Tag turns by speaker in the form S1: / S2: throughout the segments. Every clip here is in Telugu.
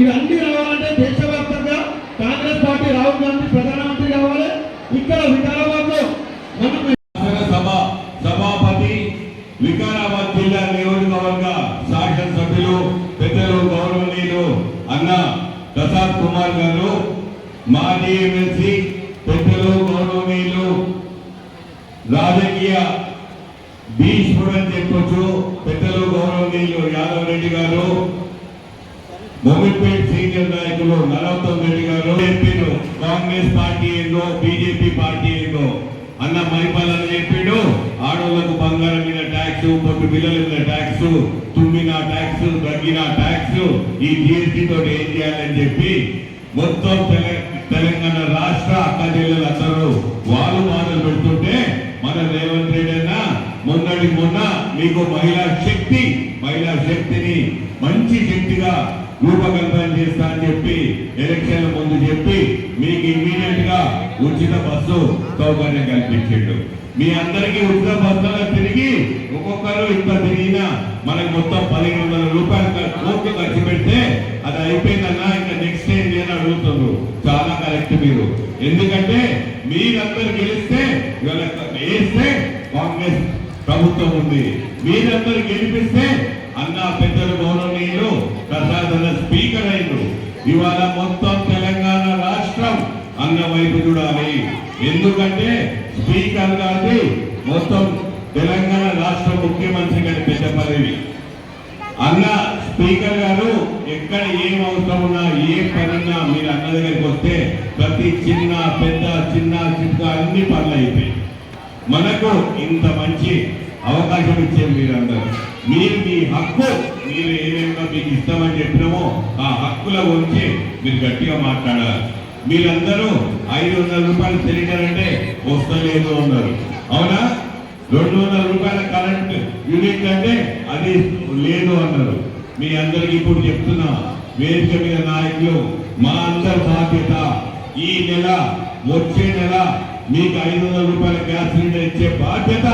S1: ఇవన్నీ రావాలంటే దేశవ్యాప్తంగా కాంగ్రెస్ పార్టీ రాహుల్ గాంధీ ప్రధానమంత్రి కావాలి. ఇక్కడ వికారాబాద్లో మనం
S2: సభ సభాపతి వికారాబాద్ జిల్లా నియోజకవర్గ శాసనసభ్యులు పెద్దలు గౌరవనీయులు అన్న ప్రసాద్ కుమార్ గారు మాజీ ఎమ్మెల్సీ పెద్దలు గౌరవనీయులు రాజకీయ భీష్ముడు అని చెప్పొచ్చు పెద్దలు గౌరవనీయులు యాదవ్ రెడ్డి గారు మొమిపేట్ సీనియర్ నాయకులు నరోత్తం రెడ్డి గారు చెప్పిండు కాంగ్రెస్ పార్టీ ఏందో బీజేపీ పార్టీ ఏందో అన్న మైపాలన చెప్పిండు. ఆడవాళ్ళకు బంగారం మీద ట్యాక్స్ పొట్టు పిల్లల మీద ట్యాక్స్ తుమ్మిన ట్యాక్స్ దగ్గిన ట్యాక్స్ ఈ జిఎస్టీ తోటి ఏం చేయాలని చెప్పి మొత్తం తెలంగాణ రాష్ట్ర అక్క చెల్లెలు అందరూ వాళ్ళు బాధలు పెడుతుంటే మన రేవంత్ రెడ్డి అన్న మొన్నటి మొన్న మీకు మహిళా శక్తి మహిళా శక్తిని మంచి శక్తిగా రూపకల్పన చేస్తా అని చెప్పి ఎలక్షన్ల ముందు చెప్పి మీకు ఇమీడియట్గా ఉచిత బస్సు సౌకర్యం కల్పించిండు. మీ అందరికీ ఉచిత బస్సులో తిరిగి ఒక్కొక్కరు ఇంత తిరిగినా మనకు మొత్తం పదిహేను వందల రూపాయలు ఖ- కోట్లు ఖర్చు పెడితే అది అయిపోయిందన్నా ఇంకా నెక్స్ట్ ఏం నేను అడుగుతున్నారు చాలా కరెక్ట్ మీరు. ఎందుకంటే మీరందరు గెలిస్తే వేస్తే కాంగ్రెస్ ప్రభుత్వం ఉంది. మీరందరు గెలిపిస్తే అన్న పెద్దలు గౌరవనీయులు ప్రసాదన స్పీకర్ అయినరు ఇవాళ మొత్తం తెలంగాణ రాష్ట్రం అన్న వైపు చూడాలి. ఎందుకంటే స్పీకర్ గారి మొత్తం తెలంగాణ రాష్ట్ర ముఖ్యమంత్రి గారి పెద్ద పదవి. అన్న స్పీకర్ గారు ఎక్కడ ఏం అవసరం ఉన్నా ఏ పనున్నా మీరు అన్న దగ్గరికి వస్తే ప్రతి చిన్న పెద్ద చిన్న చిన్న అన్ని పనులు అయిపోయి మనకు ఇంత మంచి అవకాశం ఇచ్చే మీరందరూ. మీరు మీ హక్కు మీరు ఏమేమో మీకు ఇస్తామని చెప్పినామో ఆ హక్కుల గురించి మీరు గట్టిగా మాట్లాడాలి. మీరందరూ ఐదు వందల రూపాయలు సిలిండర్ వస్తలేదు అన్నారు. అవునా? రెండు వందల రూపాయల కరెంట్ యూనిట్ అంటే అది లేదు అన్నారు. మీ అందరికి ఇప్పుడు చెప్తున్నా వేదిక మీద నాయకులు మా అందరి బాధ్యత ఈ నెల వచ్చే నెల మీకు ఐదు వందల రూపాయల గ్యాస్ సిలిండర్ ఇచ్చే బాధ్యత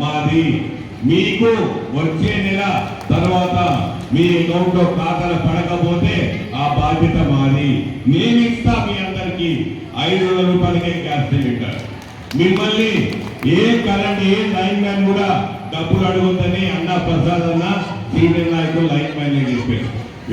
S2: మాది. మీకు వచ్చే నెల తర్వాత మీ అకౌంట్లో ఖాతాలు పడకపోతే ఆ బాధ్యత మాది. నేను ఇస్తా మీ అందరికి ఐదు వందల రూపాయలకే గ్యాస్ సిలిండర్. మిమ్మల్ని ఏ కరెంట్ ఏ లైన్ మ్యాన్ కూడా డబ్బులు అడుగుతుందని అన్న ప్రసాద్ అన్న సీనియర్ నాయకులు లైన్ మ్యాన్ చెప్పారు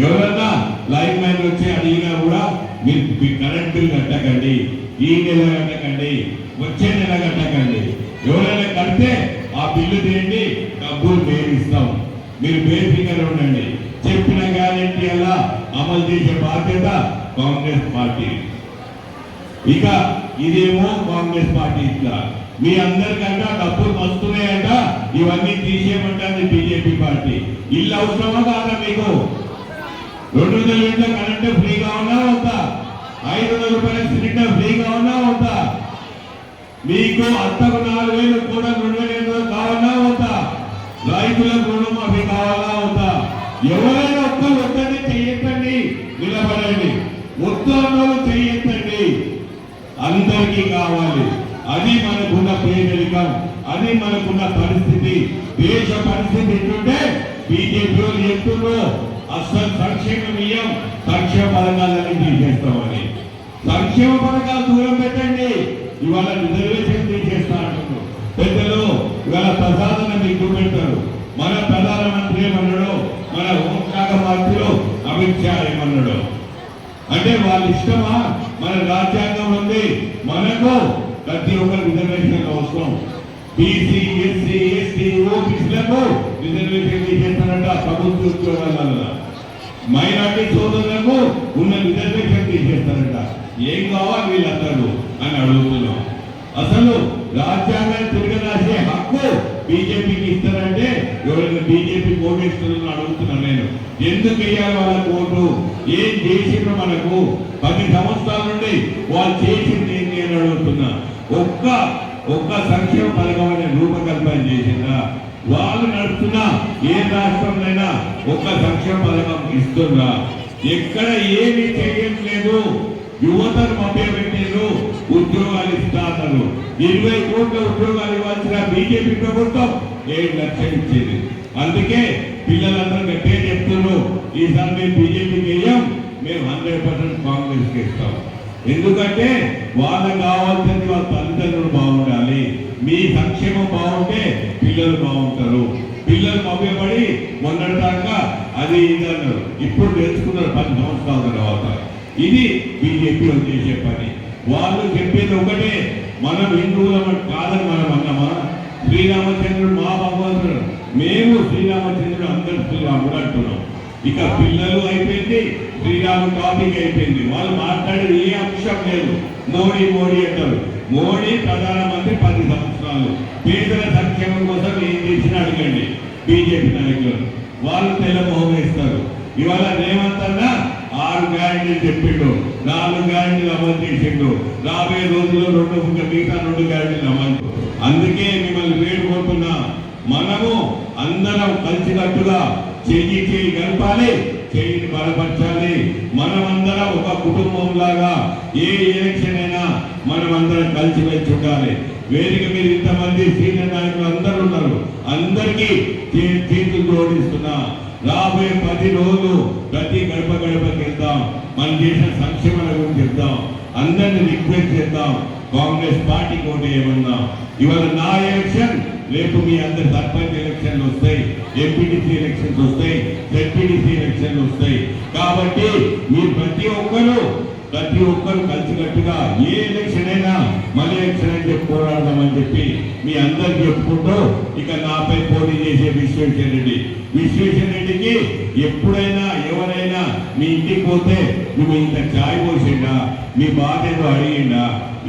S2: ఎవరన్నా లైన్ మ్యాన్ వచ్చి అడిగినా కూడా మీరు మీ కరెంట్ బిల్ కట్టకండి. ఈ నెల కట్టకండి వచ్చే నెల కట్టకండి. ఎవరైనా కడితే ఆ బిల్లు తీయండి డబ్బులు మేము ఇస్తాం. మీరు బేఫికర్ ఉండండి. చెప్పిన గ్యారెంటీ అలా అమలు చేసే బాధ్యత కాంగ్రెస్ పార్టీ. ఇక ఇదేమో కాంగ్రెస్ పార్టీ ఇట్లా. మీ అందరికంట డబ్బులు వస్తున్నాయంట ఇవన్నీ తీసేయమంటుంది బీజేపీ పార్టీ. ఇల్లు అవసరమా కాదా మీకు? రెండు వందల ఇంట్లో కరెంట్ ఫ్రీగా ఉన్నా అవుతా ఐదు వందల రూపాయల సిలిండర్ ఫ్రీగా ఉన్నా అవుతా మీకు అంతకు నాలుగు వేలు కూడా రెండు వేల ఎనిమిది వందలు కావాలా అవుతా రైతులకు రుణమాఫీ కావాలా అవుతా ఎవరైనా ఒక్కరు వద్దని చెయ్యొద్దండి నిలబడండి. ఉత్తరంలో చెయ్యొద్దండి. అందరికీ కావాలి. అది మనకున్న పేదరికం అది మనకున్న పరిస్థితి. దేశ పరిస్థితి ఎట్లుంటే బీజేపీ వాళ్ళు చెప్తున్నారు సంక్షేమం ఇయ్యం సంక్షేమ పథకాలన్నీ తీసేస్తామని సంక్షేమ పథకాలు దూరం పెట్టండి. ఇవాళ రిజర్వేషన్ తీసేస్తా అంటున్నారు పెద్దలు ఇవాళ ప్రసాదన మీకు పెడతారు. మన ప్రధానమంత్రి ఏమన్నాడు మన హోంశాఖ మంత్రులు అమిత్ షా ఏమన్నాడు. అంటే వాళ్ళ ఇష్టమా? మన రాజ్యాంగం ఉంది. మనకు ప్రతి ఒక్క రిజర్వేషన్ అవసరం. బీసీ ఎస్సీ ఎస్టీ ఓబీసీలకు రిజర్వేషన్ తీసేస్తారంట ప్రభుత్వ ఉద్యోగాల మైనార్టీ సోదరులకు ఉన్న రిజర్వేషన్ తీసేస్తారంట ఏం కావాలి వీళ్ళందరూ అని అడుగుతున్నాం. అసలు రాజ్యాంగాన్ని తిరిగి రాసే హక్కు బీజేపీకి ఇస్తారంటే ఎవరైనా బీజేపీ ఓటేస్తున్నారని అడుగుతున్నాను నేను. ఎందుకు వేయాలి వాళ్ళకు ఓటు? ఏం చేసిండ్రు మనకు? పది సంవత్సరాల నుండి వాళ్ళు చేసింది ఏంటి అని అడుగుతున్నా. ఒక్క ఒక్క సంక్షేమ పథకం అనే రూపకల్పన చేసిందా? వాళ్ళు నడుపుతున్న ఏ రాష్ట్రంలోనైనా ఒక్క సంక్షేమ పథకం ఇస్తుందా? ఎక్కడ ఏమి చేయట్లేదు యువతను మభ్యపెట్టారు ఉద్యోగాలు ఇస్తాను ఇరవై కోట్ల ఉద్యోగాలు ఇవ్వాల్సిన బీజేపీ ప్రభుత్వం ఏడు లక్షలు ఇచ్చేది. అందుకే పిల్లలందరూ గట్టే చెప్తున్నారు ఈసారి మేము బీజేపీకి వేయం మేము హండ్రెడ్ పర్సెంట్ కాంగ్రెస్కి ఇస్తాం. ఎందుకంటే వాళ్ళకి కావాల్సింది వాళ్ళ తల్లిదండ్రులు బాగుండాలి. మీ సంక్షేమం బాగుంటే పిల్లలు బాగుంటారు. పిల్లలు మభ్యపడి మొన్నటి దాకా అది ఇది అన్నారు. ఇప్పుడు తెలుసుకున్నారు పది సంవత్సరాల తర్వాత. ఇది బీజేపీ వాళ్ళు చేసే పని. వాళ్ళు చెప్పేది ఒకటే మనం హిందువులం కాదని మనం అన్నామా? శ్రీరామచంద్రుడు మా భగవంతుడు. మేము శ్రీరామచంద్రుడు అందరు శ్రీరాముడు అంటున్నాం. ఇక పిల్లలు అయిపోయింది శ్రీరాము టాపిక్ అయిపోయింది. వాళ్ళు మాట్లాడేది ఏ అంశం లేదు. మోడీ మోడీ అంటారు. మోడీ ప్రధానమంత్రి పది సంవత్సరాలు. పేదల సంక్షేమం కోసం ఏం చేసినా అడగండి బీజేపీ నాయకులు. వాళ్ళు తెల్ల మొహం వేస్తారు. ఇవాళ రేవంత్ అన్న ఆరు గ్యారెంటీలు చెప్పిండు నాలుగు గ్యారెంటీలు అమలు చేసిండు. రాబోయే రోజుల్లో రెండు ఇంకా మిగతా రెండు గ్యారెంటీలు అమలు అందుకే మిమ్మల్ని వేడుకుంటున్నా. మనము అందరం కలిసికట్టుగా చెయ్యి చేయి గడపాలి చేయిని బలపరచాలి. మనమందరం ఒక కుటుంబం లాగా ఏ ఎలక్షన్ అయినా మనమందరం కలిసి మెలిసి ఉండాలి. వేదిక మీద ఇంతమంది సీనియర్ నాయకులు అందరూ ఉన్నారు. అందరికీ చేతులు జోడిస్తున్నా రాబోయే పది రోజులు ప్రతి గడప గడపకి వెళ్దాం. మన చేసిన సంక్షేమాల గురించి చెప్దాం. అందరిని రిక్వెస్ట్ చేద్దాం. కాంగ్రెస్ పార్టీ కోటి ఏమన్నా ఇవాళ నా ఎలక్షన్ రేపు మీ అందరి సర్పంచ్ ఎలక్షన్లు వస్తాయి ఎంపీటీసీ ఎలక్షన్స్ వస్తాయి జెడ్పీటీసీ ఎలక్షన్లు వస్తాయి. కాబట్టి మీరు ప్రతి ఒక్కరు ప్రతి ఒక్కరు కలిసికట్టుగా ఏ ఎలక్షన్ అయినా మళ్ళీ ఎలక్షన్ అని చెప్పి పోరాడదామని చెప్పి మీ అందరికి చెప్పుకుంటూ ఇక నాపై పోటీ చేసే విశ్వేశ్వర రెడ్డి. విశ్వేశ్వర రెడ్డికి ఎప్పుడైనా ఎవరైనా మీ ఇంటికి పోతే నువ్వు ఇంత ఛాయ్ పోసిండా మీ బాధ్యత అడిగిండా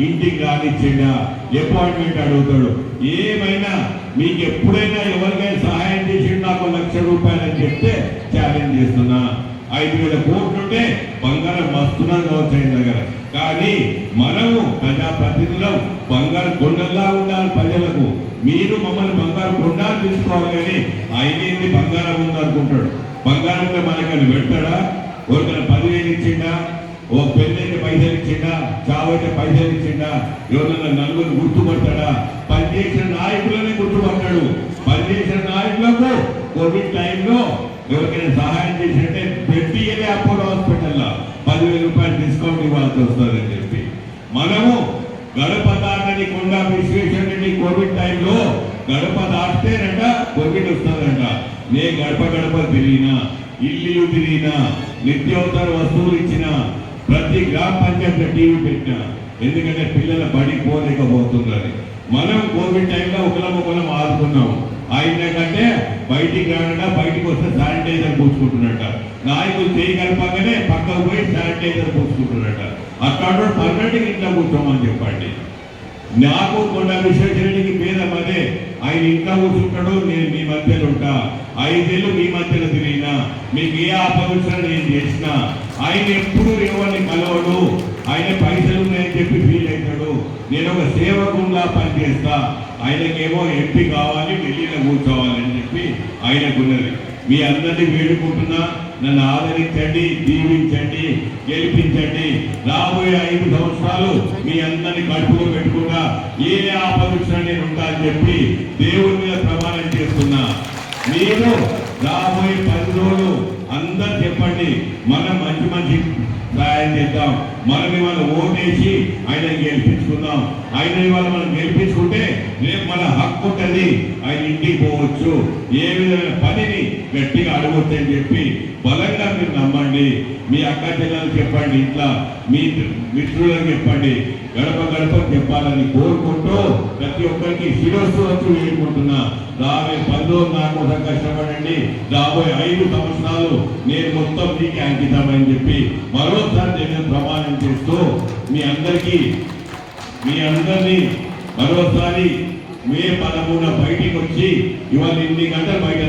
S2: ఇంటికి రానిచ్చిండా అపాయింట్మెంట్ అడుగుతాడు. ఏమైనా మీకు ఎప్పుడైనా ఎవరికైనా సహాయం చేసి నాకు లక్ష రూపాయలు అని చెప్తే ఛాలెంజ్ చేస్తున్నా. ఐదు వేల కోట్లు ఉంటే బంగారం మస్తున్నాం కావచ్చు దగ్గర. కానీ మనము ప్రజాప్రతినిధులం బంగారు కొండల్లా ఉండాలి ప్రజలకు. మీరు మమ్మల్ని బంగారు కొండాలు తీసుకోవాలి కానీ ఆయనేంది బంగారం ఉందనుకుంటాడు? బంగారంలో మనకని పెడతాడా? ఎవరికైనా పదివేలు ఇచ్చిండా? ఓ పెళ్ళైతే పైసలు ఇచ్చిండా? చావైతే పైసలు ఇచ్చిండా? ఎవరన్నా నలుగురు గుర్తుపడతాడా? పనిచేసిన నాయకులనే గుర్తుపడతాడు. పనిచేసిన నాయకులకు కోవిడ్ టైంలో ఎవరికైనా సహాయం చేసినట్టే పెట్టియలే అపోలో హాస్పిటల్లో. పదివేల రూపాయలు డిస్కౌంట్ ఇవ్వాల్సి వస్తుందని చెప్పి. మనము గడప దాటని కొండా విశ్వేశ్వర రెడ్డి కోవిడ్ టైంలో గడప దాటితేనంట కోవిడ్ వస్తుందంట. నే గడప గడప తిరిగినా ఇల్లు తిరిగినా నిత్యావసర వస్తువులు ఇచ్చినా ప్రతి గ్రామ పంచాయతీ టీవీ పెట్టినా ఎందుకంటే పిల్లల బడికి పోలేకపోతున్నారు మనం కోవిడ్ టైంలో ఒకలం ఒకలం ఆదుకున్నాం ఆయన కంటే బయటికి రానట బయటికి వస్తే శానిటైజర్ పూసుకుంటున్నట. నాయకులు చేయగలపగానే పక్కకు పోయి శానిటైజర్ పూసుకుంటున్నట. అక్కడ పర్మనెంట్ ఇంట్లో కూర్చోమని చెప్పండి. నాకు కొండ విశ్వేశ్వరుడికి భేదం అదే. ఆయన ఇంట్లో కూర్చుంటాడు నేను మీ మధ్యలో ఉంటా. ఐదేళ్ళు మీ మధ్యలో తిరిగినా మీకు ఏ ఆపవించిన నేను చేసినా. ఆయన ఎప్పుడు ఎవరిని కలవడు. ఆయన పైసలు ఉన్నాయని చెప్పి ఫీల్ అవుతాడు. నేను ఒక సేవకుండా పనిచేస్తా. ఆయనకేమో ఎంపీ కావాలి ఢిల్లీలో కూర్చోవాలని చెప్పి ఆయనకున్నది. మీ అందరినీ వేడుకుంటున్నా. నన్ను ఆదరించండి దీవించండి గెలిపించండి. రాబోయే ఐదు సంవత్సరాలు మీ అందరిని కడుపులో పెట్టుకున్నా. ఏ ఆపదక్షణ నేను ఉంటా అని చెప్పి దేవుడి మీద ప్రమాణం చేస్తున్నా. నేను రాబోయే పది రోజులు అందరు చెప్పండి మనం మంచి మంచి సహాయం చేద్దాం. మనం ఇవాళ ఓటేసి ఆయన గెలిపించుకుందాం ఆయన ఇవాళ మనం గెలిపించుకుంటే రేపు మన హక్కు ఉంటుంది. ఆయన ఇంటికి పోవచ్చు. ఏ విధమైన పనిని గట్టిగా అడగొచ్చు అని చెప్పి బలంగా మీరు నమ్మండి. మీ అక్క చెల్లెలు చెప్పండి ఇంట్లో. మీ మిత్రులకు చెప్పండి. గడప గడప చెప్పాలని కోరుకుంటూ ప్రతి ఒక్కరికి శిరస్సు వచ్చి వేడుకుంటున్నా. రాబోయే పది రోజులు నా కోసం కష్టపడండి. రాబోయే ఐదు సంవత్సరాలు నేను మొత్తం నీకే అంకితమని చెప్పి మరోసారి నేను ప్రమాణం చేస్తూ మీ అందరికీ మీ అందరినీ మరోసారి మే పదమూడు బయటికి వచ్చి ఇవాళ ఇన్ని గంటలు బయట